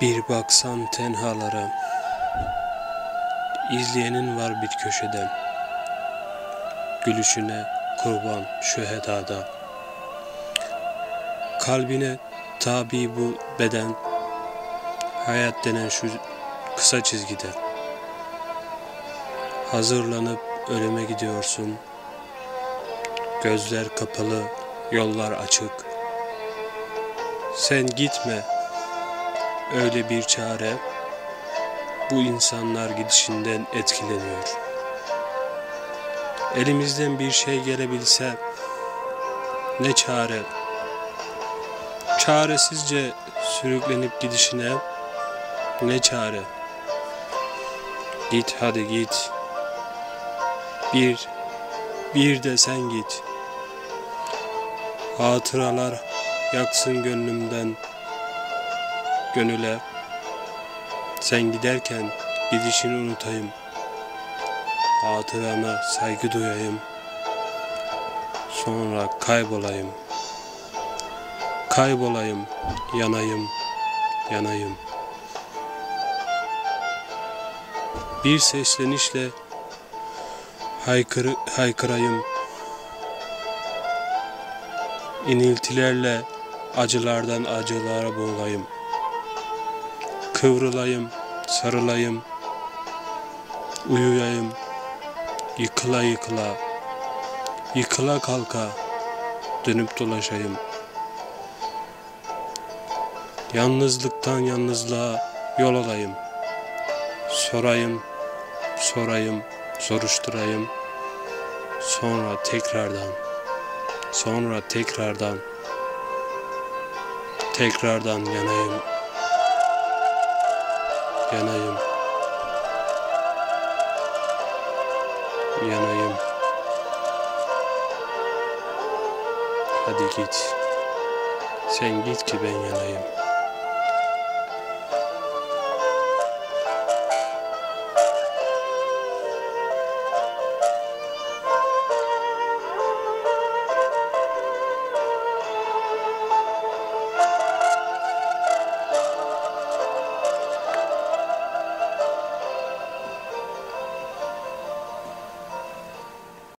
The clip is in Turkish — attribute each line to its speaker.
Speaker 1: Bir baksan tenhalara. İzleyenin var bir köşede. Gülüşüne kurban şühedada Kalbine tabi bu beden. Hayat denen şu kısa çizgide. Hazırlanıp ölüme gidiyorsun. Gözler kapalı, yollar açık. Sen gitme öyle bir çare bu insanlar gidişinden etkileniyor. Elimizden bir şey gelebilse ne çare. Çaresizce sürüklenip gidişine ne çare. Git hadi git. Bir, bir de sen git. Hatıralar yaksın gönlümden gönüle. Sen giderken gidişini unutayım. Hatırana saygı duyayım. Sonra kaybolayım. Kaybolayım, yanayım, yanayım. Bir seslenişle haykırı, haykırayım. İniltilerle acılardan acılara boğulayım Kıvrılayım, sarılayım, uyuyayım, yıkıla yıkıla, yıkıla kalka, dönüp dolaşayım. Yalnızlıktan yalnızlığa yol alayım, sorayım, sorayım, soruşturayım, sonra tekrardan, sonra tekrardan, tekrardan yanayım yanayım. Yanayım. Hadi git. Sen git ki ben yanayım